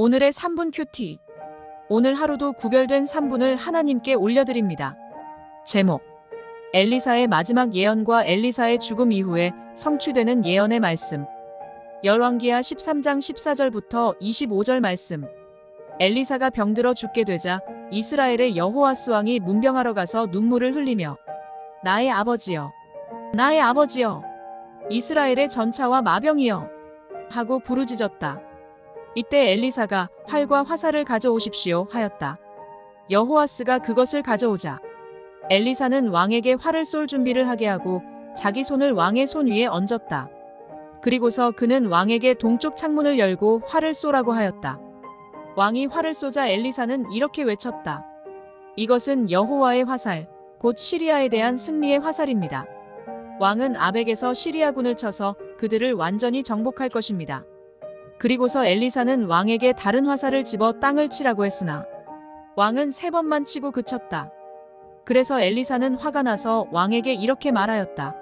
오늘의 3분 큐티. 오늘 하루도 구별된 3분을 하나님께 올려드립니다. 제목. 엘리사의 마지막 예언과 엘리사의 죽음 이후에 성취되는 예언의 말씀. 열왕기하 13장 14절부터 25절 말씀. 엘리사가 병들어 죽게 되자 이스라엘의 여호와스 왕이 문병하러 가서 눈물을 흘리며 나의 아버지여 나의 아버지여 이스라엘의 전차와 마병이여 하고 부르짖었다. 이때 엘리사가 활과 화살을 가져오십시오 하였다. 여호와스가 그것을 가져오자 엘리사는 왕에게 활을 쏠 준비를 하게 하고 자기 손을 왕의 손 위에 얹었다. 그리고서 그는 왕에게 동쪽 창문을 열고 활을 쏘라고 하였다. 왕이 활을 쏘자 엘리사는 이렇게 외쳤다. 이것은 여호와의 화살, 곧 시리아에 대한 승리의 화살입니다. 왕은 아벡에서 시리아군을 쳐서 그들을 완전히 정복할 것입니다. 그리고서 엘리사는 왕에게 다른 화살을 집어 땅을 치라고 했으나 왕은 세 번만 치고 그쳤다. 그래서 엘리사는 화가 나서 왕에게 이렇게 말하였다.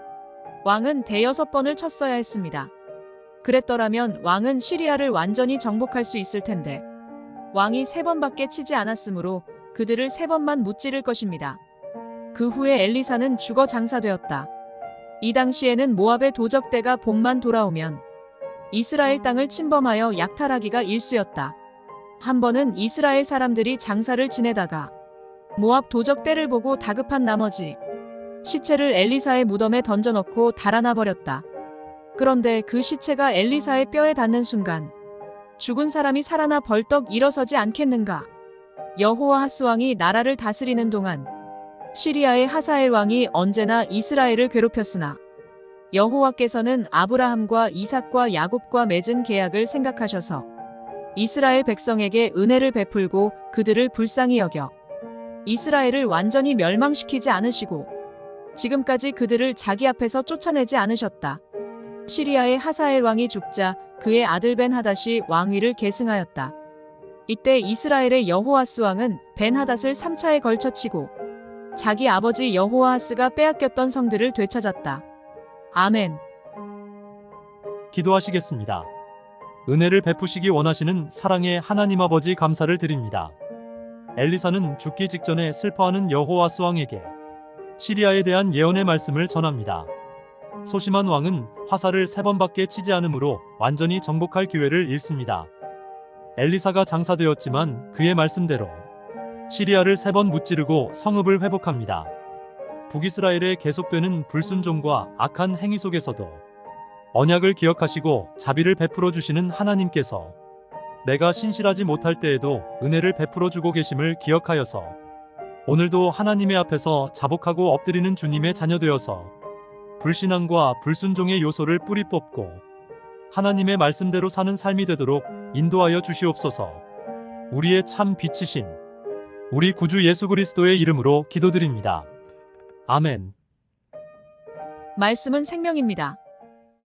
왕은 대여섯 번을 쳤어야 했습니다. 그랬더라면 왕은 시리아를 완전히 정복할 수 있을 텐데 왕이 세 번밖에 치지 않았으므로 그들을 세 번만 무찌를 것입니다. 그 후에 엘리사는 죽어 장사되었다. 이 당시에는 모압의 도적대가 봄만 돌아오면 이스라엘 땅을 침범하여 약탈하기가 일쑤였다. 한 번은 이스라엘 사람들이 장사를 지내다가 모압 도적대를 보고 다급한 나머지 시체를 엘리사의 무덤에 던져넣고 달아나 버렸다. 그런데 그 시체가 엘리사의 뼈에 닿는 순간 죽은 사람이 살아나 벌떡 일어서지 않겠는가? 여호와 하스 왕이 나라를 다스리는 동안 시리아의 하사엘 왕이 언제나 이스라엘을 괴롭혔으나 여호와께서는 아브라함과 이삭과 야곱과 맺은 계약을 생각하셔서 이스라엘 백성에게 은혜를 베풀고 그들을 불쌍히 여겨 이스라엘을 완전히 멸망시키지 않으시고 지금까지 그들을 자기 앞에서 쫓아내지 않으셨다. 시리아의 하사엘 왕이 죽자 그의 아들 벤 하닷이 왕위를 계승하였다. 이때 이스라엘의 여호아스 왕은 벤 하닷을 3차에 걸쳐 치고 자기 아버지 여호아스가 빼앗겼던 성들을 되찾았다. 아멘. 기도하시겠습니다. 은혜를 베푸시기 원하시는 사랑의 하나님 아버지 감사를 드립니다. 엘리사는 죽기 직전에 슬퍼하는 여호와스 왕에게 시리아에 대한 예언의 말씀을 전합니다. 소심한 왕은 화살을 세 번밖에 치지 않으므로 완전히 정복할 기회를 잃습니다. 엘리사가 장사되었지만 그의 말씀대로 시리아를 세 번 무찌르고 성읍을 회복합니다. 북이스라엘의 계속되는 불순종과 악한 행위 속에서도 언약을 기억하시고 자비를 베풀어 주시는 하나님께서 내가 신실하지 못할 때에도 은혜를 베풀어 주고 계심을 기억하여서 오늘도 하나님의 앞에서 자복하고 엎드리는 주님의 자녀 되어서 불신앙과 불순종의 요소를 뿌리 뽑고 하나님의 말씀대로 사는 삶이 되도록 인도하여 주시옵소서. 우리의 참 빛이신 우리 구주 예수 그리스도의 이름으로 기도드립니다. 아멘. 말씀은 생명입니다.